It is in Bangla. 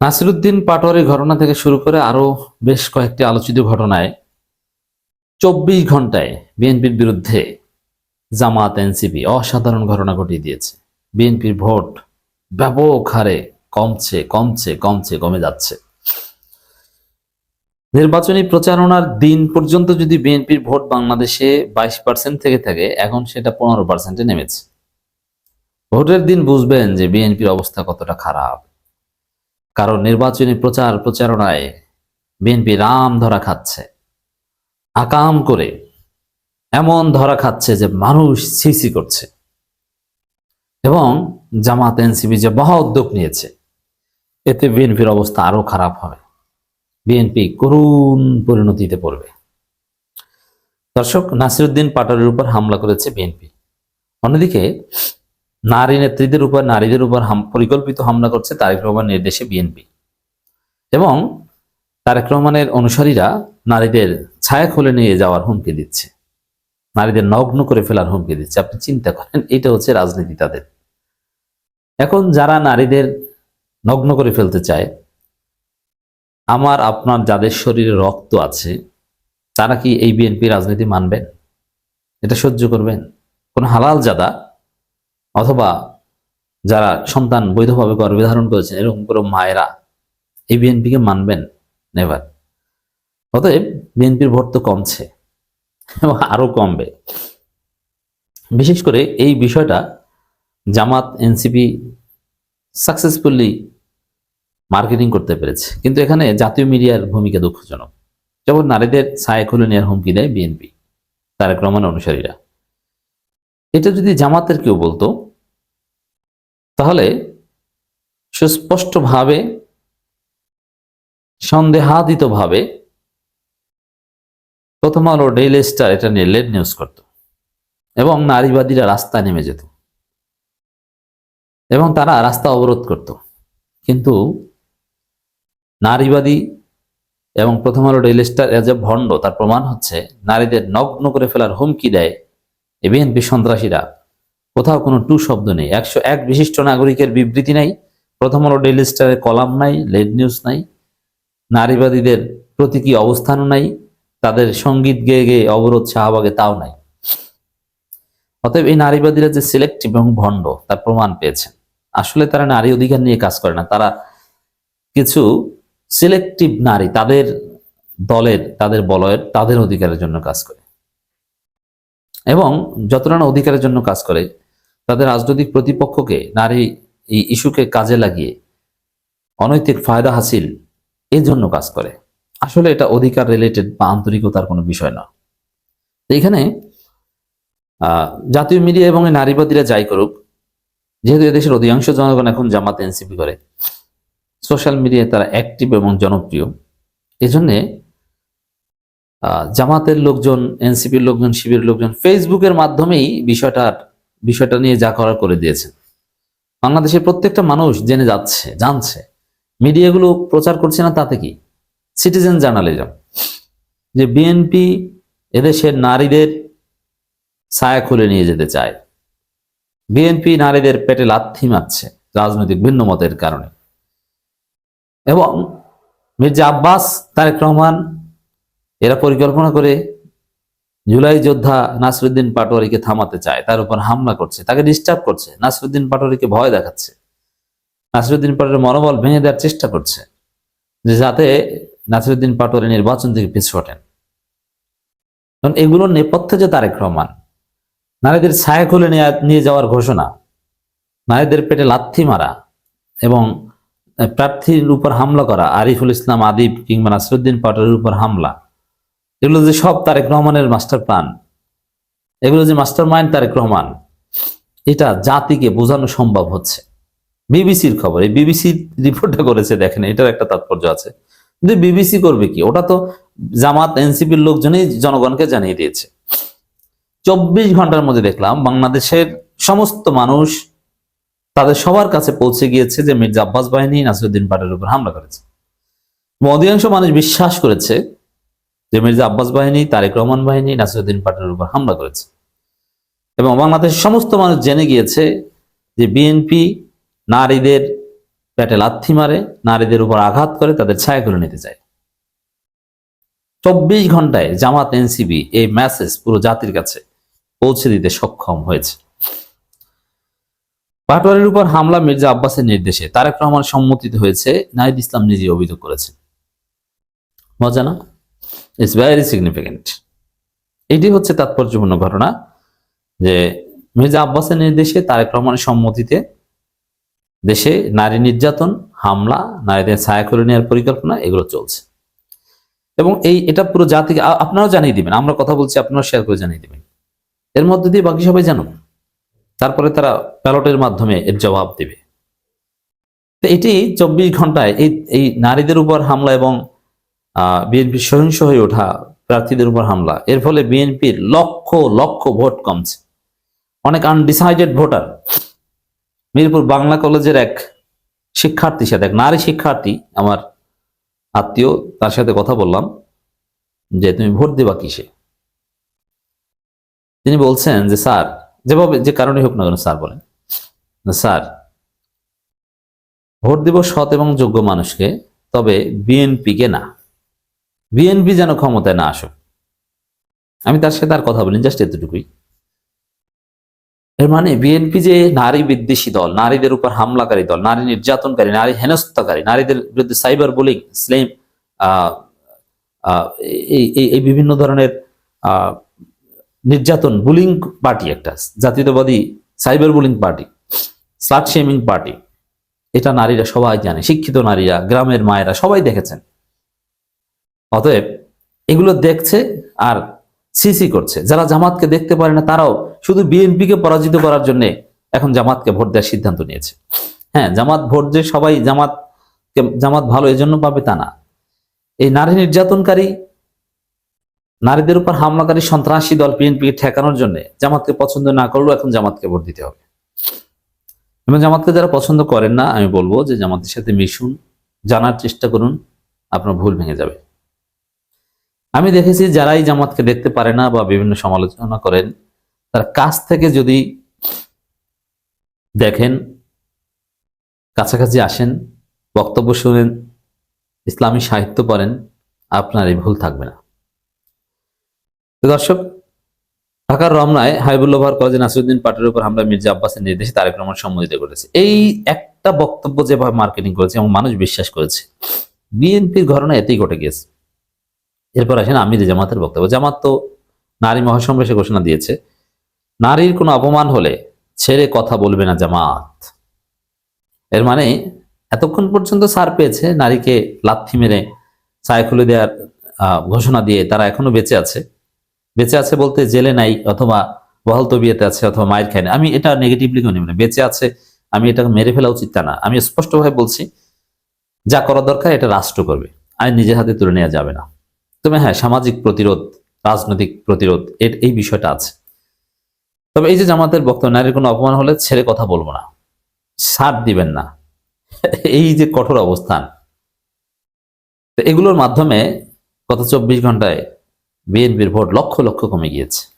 নাসিরুদ্দিন পাটোয়ারি ঘটনা থেকে শুরু করে আরও বেশ কয়েকটি আলোচিত ঘটনায় চব্বিশ ঘন্টায় বিএনপির বিরুদ্ধে জামাত এনসিপি অসাধারণ ঘটনা ঘটিয়ে দিয়েছে। বিএনপির ভোট ব্যাপক হারে কমছে কমছে কমছে, কমে যাচ্ছে। নির্বাচনী প্রচারণার দিন পর্যন্ত যদি বিএনপির ভোট বাংলাদেশে বাইশ পার্সেন্ট থেকে থাকে, এখন সেটা পনেরো পার্সেন্টে নেমেছে। ভোটের দিন বুঝবেন যে বিএনপির অবস্থা কতটা খারাপ। কারণ নির্বাচনী প্রচার প্রচারণায় বিএনপি রাম ধরা খাচ্ছে। আকাম করে এমন ধরা খাচ্ছে যে মানুষ সিসি করছে। এবং জামাত এনসিপি যে মহা উদ্যোগ নিয়েছে, এতে বিএনপির অবস্থা আরও খারাপ হবে। বিএনপি করুণ পরিণতিতে পড়বে। দর্শক, নাসিরুদ্দিন পাটোয়ারির উপর হামলা করেছে বিএনপি। অন্যদিকে নারী নেত্রীদের উপর, নারীদের উপর পরিকল্পিত হামলা করছে তারেক রহমান নির্দেশে বিএনপি। এবং তারেক রহমানের অনুসারীরা নারীদের ছায়া খুলে নিয়ে যাওয়ার হুমকি দিচ্ছে। নারীদের নগ্ন করে ফেলার হুমকি দিচ্ছে। আপনি চিন্তা করেন, এটা হচ্ছে রাজনীতি তাদের। এখন যারা নারীদের নগ্ন করে ফেলতে চায়, আমার, আপনার যাদের শরীরে রক্ত আছে, তারা কি এই বিএনপি রাজনীতি মানবেন? এটা সহ্য করবেন? কোন হালাল জাদা অথবা যারা সন্তান বৈধভাবে গর্ভধারণ করেছেন, এরকম কোনো মায়েরা এই বিএনপিকে মানবেন নেভার। অতএব বিএনপির ভোট তো কমছে, এবং আরও কমবে। বিশেষ করে এই বিষয়টা জামাত, এনসিপি সাকসেসফুলি মার্কেটিং করতে পেরেছে। কিন্তু এখানে জাতীয় মিডিয়ার ভূমিকা দুঃখজনক। যেমন নারীদের ছায়া খুলে নেওয়ার হুমকি দেয় বিএনপি, তারেক রহমান অনুসারীরা। এটা যদি জামাতের কেউ বলতো তাহলে সুস্পষ্টভাবে, সন্দেহাতীতভাবে প্রথম আলো ডেইলি স্টার এটা নিয়ে লেট নিউজ করত এবং নারীবাদীরা রাস্তায় নেমে যেত এবং তারা রাস্তা অবরোধ করত। কিন্তু নারীবাদী এবং প্রথম আলো ডেইলি স্টার এজ এ ভণ্ড, তার প্রমাণ হচ্ছে নারীদের নগ্ন করে ফেলার হুমকি দেয় এই বিএনপি সন্ত্রাসীরা। কোথাও কোনো টু শব্দ নেই। একশো এক বিশিষ্ট নাগরিকের বিবৃতি নাই। প্রথম আলো ডেইলি স্টারের কলাম নাই, লেড নিউজ নাই। নারীবাদীদের প্রতীকী অবস্থানও নাই? তাদের সংগীত গেয়ে গেয়ে অবরোধ শাহবাগে তাও নাই। অতএব এই নারীবাদীরা যে সিলেক্টিভ এবং ভণ্ড, তার প্রমাণ পেয়েছেন। আসলে তারা নারী অধিকার নিয়ে কাজ করে না। তারা কিছু সিলেক্টিভ নারী, তাদের দলের, তাদের বলয়ের, তাদের অধিকারের জন্য কাজ করে। এবং যতটা অধিকারের জন্য কাজ করে তাদের রাজনৈতিক প্রতিপক্ষকে, নারী এই ইস্যুকে কাজে লাগিয়ে অনৈতিক ফায়দা হাসিল এই জন্য কাজ করে। আসলে এটা অধিকার রিলেটেড বা আন্তরিকতার কোনো বিষয় না। এখানে জাতীয় মিডিয়া এবং নারীবাদীরা যাই করুক, যেহেতু এদেশের অধিকাংশ জনগণ এখন জামাত এনসিপি করে, সোশ্যাল মিডিয়ায় তারা অ্যাক্টিভ এবং জনপ্রিয়। এজন্যে জামাতের লোকজন, এনসিপির লোকজন শিবির লোকজন ফেসবুকের মাধ্যমেই বিষয়টার বিষয়টা নিয়ে যা করার করে দিয়েছেন। বাংলাদেশের প্রত্যেকটা মানুষ জেনে যাচ্ছে, জানছে। মিডিয়াগুলো প্রচার করছে না তাতে কি? সিটিজেন জার্নালিজম যে বিএনপি এদেশের নারীদের ছায়া খুলে নিয়ে যেতে চায়। বিএনপি নারীদের পেটে লাথি মারছে রাজনৈতিক ভিন্ন মতের কারণে। এবং মির্জা আব্বাস, তারেক রহমান, এরা পরিকল্পনা করে জুলাই যোদ্ধা নাসরুদ্দিন পাটোয়ারিকে থামাতে চায়, তার উপর হামলা করছে, তাকে ডিস্টার্ব করছে। নাসরুদ্দিন পাটোয়ারিকে ভয় দেখাচ্ছে। নাসিরুদ্দিন পাটোয়ারির মনোবল ভেঙে দেওয়ার চেষ্টা করছে, যে যাতে নাসিরুদ্দিন পাটোয়ারি নির্বাচন থেকে পিছু হটেন। কারণ এগুলোর নেপথ্যে যে তারেক রহমান, নারীদের ছায়া খুলে নিয়ে যাওয়ার ঘোষণা, নারীদের পেটে লাথি মারা এবং প্রার্থীর উপর হামলা করা, আরিফুল ইসলাম আদিব কিংবা নাসরুদ্দিন পাটোয়ারির উপর হামলা এগুলো যে সব তারেক রহমানের মাস্টার প্ল্যান এগুলো যে মাস্টার মাইন্ড তারেক রহমান, এটা জাতিকে বোঝানো সম্ভব হচ্ছে। বিবিসির খবর, এই বিবিসি রিপোর্টটা করেছে, দেখেন, এটার একটা তাৎপর্য আছে। কিন্তু বিবিসি করবে কি? ওটা তো জামাত, এনসিপির লোকজনই জনগণকে জানিয়ে দিয়েছে। চব্বিশ ঘণ্টার মধ্যে দেখলাম, বাংলাদেশের সমস্ত মানুষ তাদের সবার কাছে পৌঁছে গিয়েছে যে মির্জা আব্বাস বাহিনী, নাসিরুদ্দিন পাটের উপর হামলা করেছে। অধিকাংশ মানুষ বিশ্বাস করেছে যে মির্জা আব্বাস বাহিনী, তারেক রহমান বাহিনী, নাসিরুদ্দিন পাটের উপর হামলা করেছে। এবং বাংলাদেশের সমস্ত মানুষ জেনে গিয়েছে যে বিএনপি নারীদের পেটে লাথি মারে, নারীদের উপর আঘাত করে, তাদের ছায়া করে নিতে চায়। চব্বিশ ঘন্টায় জামাত এনসিবি এই মেসেজ পুরো জাতির কাছে পৌঁছে দিতে সক্ষম হয়েছে। পাটোয়ারির উপর হামলা মির্জা আব্বাসের নির্দেশে তারেক রহমান সম্মতিতে হয়েছে, নাহিদ ইসলাম নিজে অভিযোগ করেছেন। মজা না ইটস ভেরি সিগনিফিকেন্ট এটি হচ্ছে তাৎপর্যপূর্ণ ঘটনা যে মির্জা আব্বাসের নির্দেশে তারেক রহমানের সম্মতিতে দেশে নারী নির্যাতন, হামলা, নারীদের ছায়া করে নেওয়ার পরিকল্পনা এগুলো চলছে। এবং এই, এটা পুরো জাতিকে আপনারাও জানিয়ে দিবেন, আমরা কথা বলছি, আপনারাও শেয়ার করে জানিয়ে দিবেন। এর মধ্যে দিয়ে বাকি সবাই জানুন তারপরে তারা ব্যালটের মাধ্যমে এর জবাব দেবে। এটি চব্বিশ ঘন্টায় এই এই নারীদের উপর হামলা এবং বিএনপির সহিংস হয়ে ওঠা প্রার্থীদের উপর হামলা। এর ফলে বিএনপির লক্ষ লক্ষ ভোট কমছে। অনেক আনডিসাইডেড ভোটার। মিরপুর বাংলা কলেজের এক শিক্ষার্থীর সাথে, এক নারী শিক্ষার্থী, আমার আত্মীয়, তার সাথে কথা বললাম যে, তুমি ভোট দেবা কিসে? তিনি বলছেন যে, স্যার, যেভাবে, যে কারণে হোক না কেন স্যার বলেন। স্যার, ভোট দিব সৎ এবং যোগ্য মানুষকে, তবে বিএনপিকে না। বিএনপি যেন ক্ষমতায় না আসুক। আমি তার সাথে আর কথা বলিনি জাস্ট এতটুকুই। এর মানে বিএনপি যে নারী বিদ্বেষী দল, নারীদের উপর হামলাকারী দল, নারী নির্যাতনকারী, নারী হেনস্থাকারী, নারীদের বিরুদ্ধে সাইবার বুলিং, স্লেম এই বিভিন্ন ধরনের নির্যাতন, বুলিং পার্টি একটা, জাতীয়তাবাদী cyber bullying party, slut shaming party. এটা নারীরা সবাই জানে, শিক্ষিত নারীরা, গ্রামের মায়েরা সবাই দেখেছেন। অতএব এগুলো দেখছে আর সিসি করছে। যারা জামাতকে দেখতে পারে না, তারাও শুধু বিএনপিকে পরাজিত করার জন্য এখন জামাতকে ভোট দেওয়ার সিদ্ধান্ত নিয়েছে। হ্যাঁ জামাত ভোট যে সবাই জামাত জামাত ভালো এজন্য পাবে তা না। এই নারী নির্যাতনকারী, নারীদের উপর হামলাকারী সন্ত্রাসী দল বিএনপিকে ঠেকানোর জন্য জামাতকে পছন্দ না করলেও এখন জামাতকে ভোট দিতে হবে। এবং জামাতকে যারা পছন্দ করেন না, আমি বলব যে জামাতের সাথে মিশুন, জানার চেষ্টা করুন, আপনার ভুল ভেঙে যাবে। আমি দেখেছি যারাই জামাতকে দেখতে পারে না বা বিভিন্ন সমালোচনা করেন, তার কাছ থেকে যদি দেখেন, কাছাকাছি আসেন, বক্তব্য শুনেন, ইসলামী সাহিত্য পড়েন, আপনার এই ভুল থাকবে না। দর্শক, ঢাকার রমনায় হাইবুল্লাভার কলেজে নাসিরুদ্দিন পাটের উপর হামলা মির্জা আব্বাসের নির্দেশে তারেক রহমান সম্মতিত করেছে। এই একটা বক্তব্য যেভাবে মার্কেটিং করেছে এবং মানুষ বিশ্বাস করেছে, বিএনপির ঘটনা এতেই ঘটে গিয়েছে। এরপর আসেন আমির জামাতের বক্তব্য। জামাত তো নারী মহাসমাবেশে ঘোষণা দিয়েছে। নারীর কোনো অপমান হলে ছেড়ে কথা বলবে না জামাত। এর মানে এতক্ষণ পর্যন্ত সার পেয়েছে, নারীকে লাথি মেরে ছায়া খুলে দেওয়ার ঘোষণা দিয়ে তারা এখনও বেঁচে আছে। বেঁচে আছে বলতে জেলে নাই অথবা বহাল তবিয়েতে আছে অথবা মায়ের খায় আমি এটা নেগেটিভলি কোনো মানে বেঁচে আছে, আমি এটাকে মেরে ফেলা উচিত তা না। আমি স্পষ্টভাবে বলছি, যা করা দরকার এটা রাষ্ট্র করবে। আইন নিজের হাতে তুলে নেওয়া যাবে না। তবে হ্যাঁ সামাজিক প্রতিরোধ, রাজনৈতিক প্রতিরোধ, এর এই বিষয়টা আছে। তবে এই যে জামাতের বক্তব্য, নারীর কোনো অপমান হলে ছেড়ে কথা বলব না। সার দিবেন না। এই যে কঠোর অবস্থান। এগুলোর মাধ্যমে গত চব্বিশ ঘন্টায় বিএনপির ভোট লক্ষ লক্ষ কমে গিয়েছে।